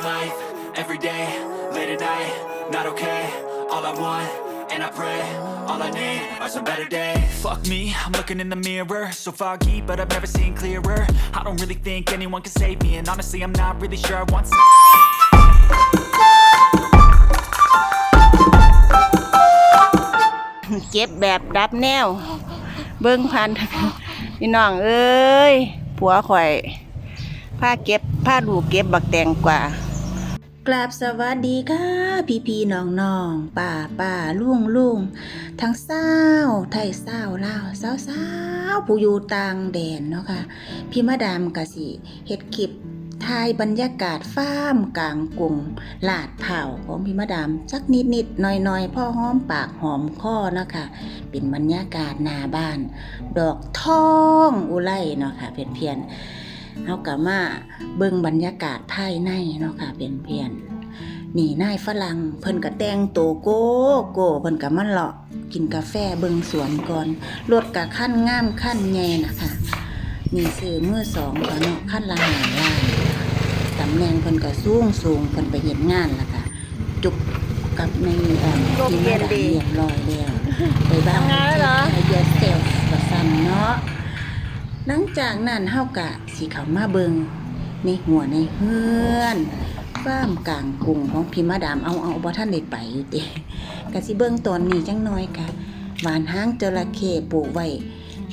living life every day, late at night, not okay. All I want, and I pray, all I need are some better days. Fuck me, I'm looking in the mirror, so foggy, but I've never seen clearer. I don't really think anyone can save me, and honestly, I'm not really sure I want. some- เก็บแบบรับแนวเบิ่งพัน พี่น้องเอ้ย ผัวข่อยผ้าเก็บผ้าดูเก็บบักแตงกว่า กราบสวัสดีค่ะ พี่พี่น้องน้องป้าป้าลุงลุงทั้งเศร้าไทยเศร้าวลาวสาวสาผู้อยู่ต่างแดนเนาะค่ะ พี่มาดามกะสิเฮ็ดคลิปถ่ายบรรยากาศฟ้ามกลางกรุงลาดเผาของพี่มาดามสักนิดนิดหน่อยน่อยๆพ่อหอมปากหอมคอเนาะค่ะเป็นบรรยากาศหน้าบ้าน ดอกทองอุไรเนาะค่ะเพียนเพียน เอากะมาเบิ่งบรรยากาศภายในเนาะค่ะเพียนเพียนๆนี่นายฝรั่งเพิ่นก็แต่งโตวโก้โก้เพิ่นก็มาเลาะกินกาแฟเบิ่งสวนก่อนรถกะขั้นงามขั้นใหญ่นะคะนี่ซื้อมือสองก็เนาะขั้นละหาล้านตำแหน่งเพิ่นก็สูงสูงเพิ่นไปเฮ็ดงานแล้วก็จุกกับในเอ่อร่มทีมเย็นระดับดีเรียบร้อยแล้วไปบ้านทำงานแล้วเหรอไอเดียเซลส์ว่าซั่นเนาะ หลังจากนั้นเฮากะสิเขามาเบิงในหัวในเฮือนฟามกลางกรุงของพี่มาดามเอาเอาบ่ทันได้ไปอยู่ติกะสิเบิงตอนนี้จังน้อยกะหวานห้างจระเข้ปลูกไว้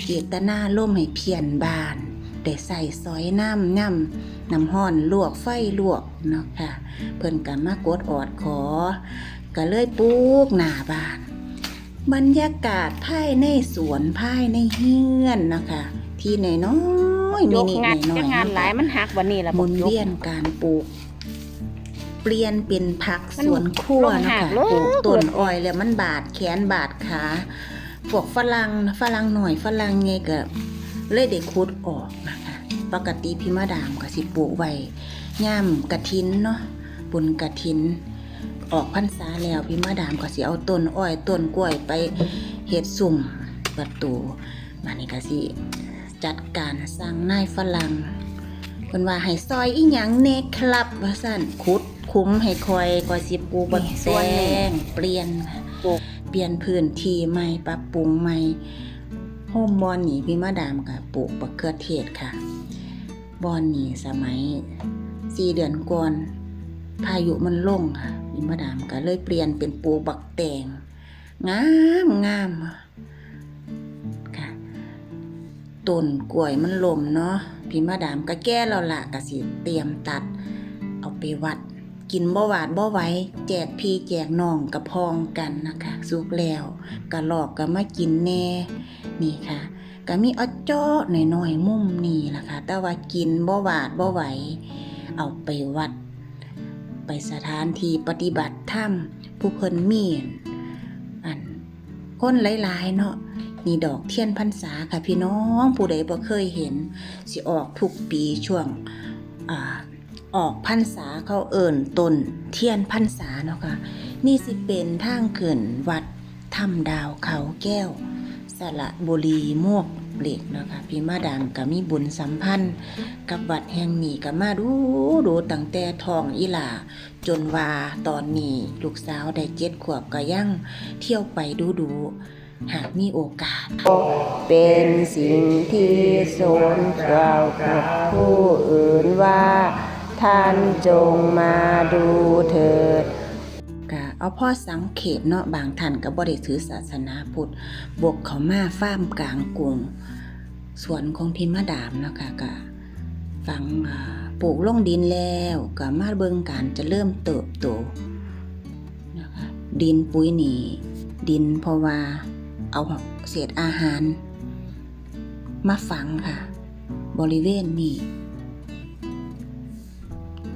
เจตนาล่มให้เพียนบานได้ใส่ซอยน้ำย่ำน้ำห้อนลวกไฟลวกเนาะค่ะ เพิ่นก็มากดออดขอ ก็เลยปลูกหน้าบ้าน บรรยากาศภายในสวนภายในเฮือนนะคะ ที่น้อยๆยมิกนิงานน้อยจะงานหลายมันหักวันนี้ละหมุนยกเวียนการปลูก เปลี่ยนเป็นผักมันสวนครัวลงนะหักคะเลยปลูกต้นอ้อยแล้วมันบาดแขนบาดขาพวกฝรั่งฝรั่งหน่อยฝรั่งไงก็เลยได้ขุดออกนะคะปกติพี่มาดามก็สิปลูกไว้ย่ามกระถินเนาะบุญกระถิน ออกพรรษาแล้วพี่มาดามก็สิเอาต้นอ้อยต้นกล้วยไปเฮ็ดสุ่มประตูมานี่ก็สิ จัดการสร้างนายฝรั่งเพิ่นว่าให้ซอยอีหยังแน่ครับ ว่าซั่นขุดคุ้มให้คอยก็สิปลูกบักนี่แตส่วนนี้งเปลี่ยนปลูกเปลี่ยนพื้นที่ใหม่ปรับปรุงใหม่โฮมบอนนี่พี่มาดามก็ปลูกบักเขือเทศค่ะ บอนนี่สมัยสี่เดือนก่อนพายุมันลงค่ะพี่มาดามก็เลยเปลี่ยนเป็นปลูกบักแตงงามงามค่ะ ต้นกล้วยมันลมเนาะพี่มาดามก็แก้แล้วล่ะก็สิเตรียมตัด เอาไปวัด กินบ่หวาดบ่ไหวแจกพี่แจกน้องกระพองกันนะคะสุกแล้วกะหลอกก็มากินแน่นี่ค่ะก็มีออจ้อหน่อยๆมุมนี่ล่ะค่ะ แต่ว่ากินบ่หวาดบ่ไหวเอาไปวัด ไปสถานที่ปฏิบัติธรรมผู้เพิ่นมีอันคนหลายๆเนาะ นี่ดอกเทียนพรรษาค่ะพี่น้องผู้ใดบ่เคยเห็น สิออกทุกปีช่วงอ่าออกพรรษาเขาเอิ่นต้นเทียนพรรษาเนาะค่ะ นี่สิเป็นทางขึ้นวัดถ้ำดาวเขาแก้ว สระบุรีมวกเหล็กเนาะคะพี่มาดามก็มีบุญสัมพันธ์ กับวัดแห่งนี้ก็มาดูดูตั้งแต่ทองอีหลาจนว่าตอนนี้ลูกสาวได้เจ็ดขวบก็ยังเที่ยวไปดูดู หากมีโอกาส เป็นสิ่งที่สนเจ้ากับผู้อื่นว่า ท่านจงมาดูเถิดก็เอาพ่อสังเขตเนาะบางท่านก็บ่ได้ถือศาสนาพุทธบวกเขามาฟ้ามกลางกรุงสวนของพิมมาดามเนาะค่ะก็ฝังอ่าปลูกลงดินแล้วก็มาเบิ่งการจะเริ่มเติบโตนะคะดินปุ๋ยนี่ดินเพราะว่า เอาเศษอาหาร มาฝังค่ะ บริเวณนี้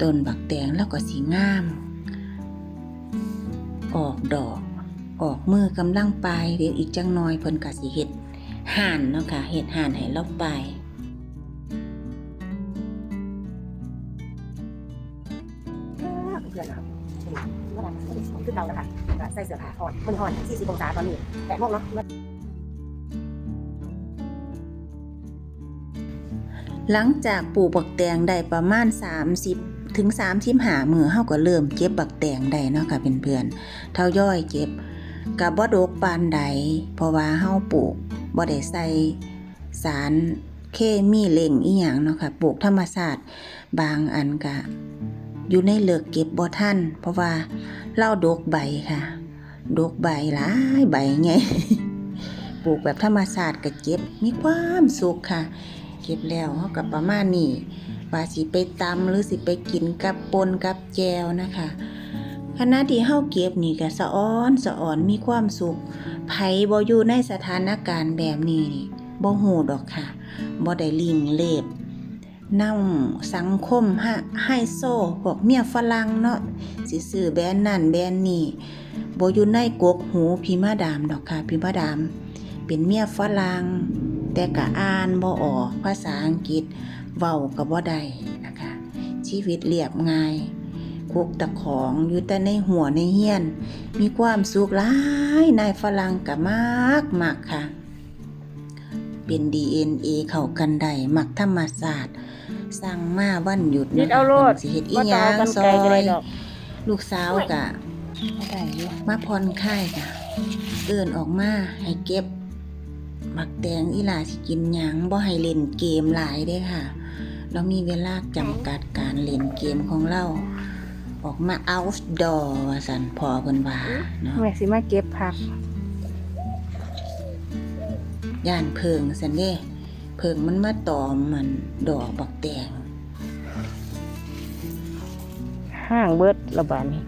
ต้นบักแตงแล้วก็สีงาม ออกดอก ออกมือกำลังปลายเดี๋ยวอีกจังน้อยเพิ่นกสิเฮ็ดห่านเนาะค่ะเฮ็ดห่านให้เราไปเพื่อนนะครับคือไหร่มันขึ้นเราแล้วค่ะ ใส่เสื้อผ้าอ่อนมันอ่อน40องศาตอนนี้แปดโมงเนาะหลังจากปลูกบักแตงได้ประมาณ 30 ถึง35มื้อเฮาก็เริ่มเก็บบักแตงได้เนาะค่ะเพื่อนๆเท่าย่อยเก็บก็บ่ดกปานใด เพราะว่าเฮาปลูกบ่ได้ใส่สารเคมีเล่งอีหยังเนาะค่ะปลูกธรรมชาติบางอันก็อยู่ในเลิกเก็บบ่ทันเพราะว่าเราดกใบค่ะ ดกใบหลายใบไงปลูกแบบธรรมชาสติก็เก็บมีความสุขค่ะ เก็บแล้วเฮาก็ประมาณนี้ว่าสิไปตำหรือสิไปกินกับปนกับแจวนะคะขณะที่เฮาเก็บนี่ก็สะอ้อนสะอ่อนมีความสุขไผบ่อยู่ในสถานการณ์แบบนี้นี่บ่ฮู้ดอกค่ะบ่ได้ลิงเล็บนำสังคมฮะไฮโซพวกเมียฝรั่งเนาะสิซื้อแบรนด์นั่นแบรนด์นี่ บ่อยู่ในกกหูพี่มาดามดอกค่ะพี่มาดาม เป็นเมียฝรั่งแต่ก็อ่านบ่ออกภาษาอังกฤษเว้าก็บ่ได้นะคะ ชีวิตเรียบง่ายคุกตะของอยู่แต่ในหัวในเฮียน มีความสุขหลายนายฝรั่งก็มากมากค่ะ เป็น DNA เข้ากันได้มักธรรมศาสตร์สั่งมาวันหยุดยึดเอาโลดพิ่นสิเฮ็ดอีว่าหต่อยังกันซอไกลก็ได้ยดอกลูกสาวกะ ได้อยู่มาผ่อนคลายกะเอิ้นออกมาให้เก็บมักแตงอีหลาสิกินหยังบ่ให้เล่นเกมหลายเด้ค่ะ เรามีเวลาจำกัดการเล่นเกมของเรา ออกมา outdoor ว่าสันพอเพิ่นว่าเนาะแม่สิมาเก็บผักย่านเพิงสันเด้เพิงมันมาตอมมันดอกบักแตงห้างเบิดระบาดนี้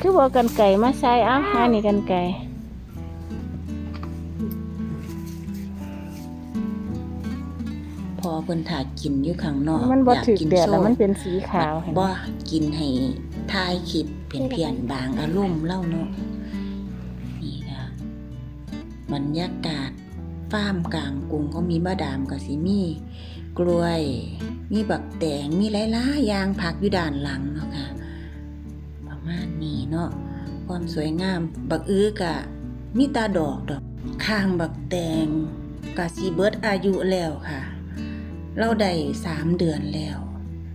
คือบ่กันไก่มาใส่เอ้าหานี่กันไก่พอเพิ่นถ่ากินอยู่ข้างนอกมันบ่อยากถึกกินแดดแล้วโซ่มันเป็นสีขาวเห็นไหมบ่กินให้ทายคลิปเพียนเพียนๆบางอารมณ์เล่าเนาะนี่ค่ะบรรยากาศฟาร์มกลางกรุงก็มีมะดามกับสิมีกล้วย มีบักแตงมีหลายๆอย่างผักอยู่ด้านหลังเนาะค่ะประ มาณนี้เนาะความสวยงาม บักอื้อกะมีตาดอกดอกข้างบักแตงกะสีเบิร์ดอายุแล้วค่ะ เราได้สามเดือนแล้ว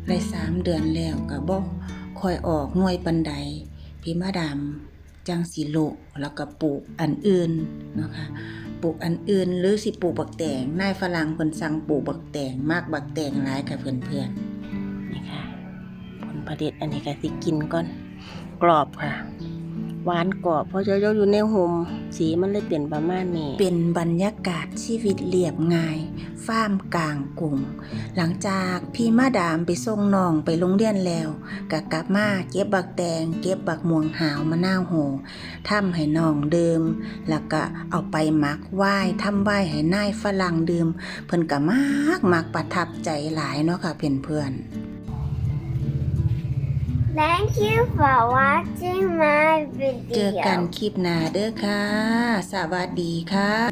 ได้สามเดือนแล้วก็บอกคอยออกหน่วยปันใดพี่มาดามจังสีโลแล้วก็ปลูกอันอื่นนะคะปลูกอันอื่นหรือสิปลูกบักแตงนายฝรั่งเพิ่นสั่งปลูกบักแตงมากบักแตงหลายกับเพื่อนๆนี่ค่ะผลผลิตอันนี้ก็สิกินก่อน กรอบค่ะ หวานกรอบเพราะเจ้าอยู่ในห่มสีมันเลยเปลี่ยนประมาณนี้ เป็นบรรยากาศชีวิตเรียบง่ายฟ้ามกลางกรุงหลังจากพี่มาดามไปส่งน้องไปโรงเรียนแล้วก็กลับมาเก็บบักแตง เก็บบักม่วงหาวมะนาวโหทำให้น้องดื่มแล้วก็เอาไปมักไหว้ทำไหว้ให้นายฝรั่งดื่มเพิ่นก็มากมักประทับใจหลายเนาะค่ะเพื่อนๆ Thank you for watching my video. เจอกันคลิปหน้าเด้อค่ะ สวัสดีค่ะ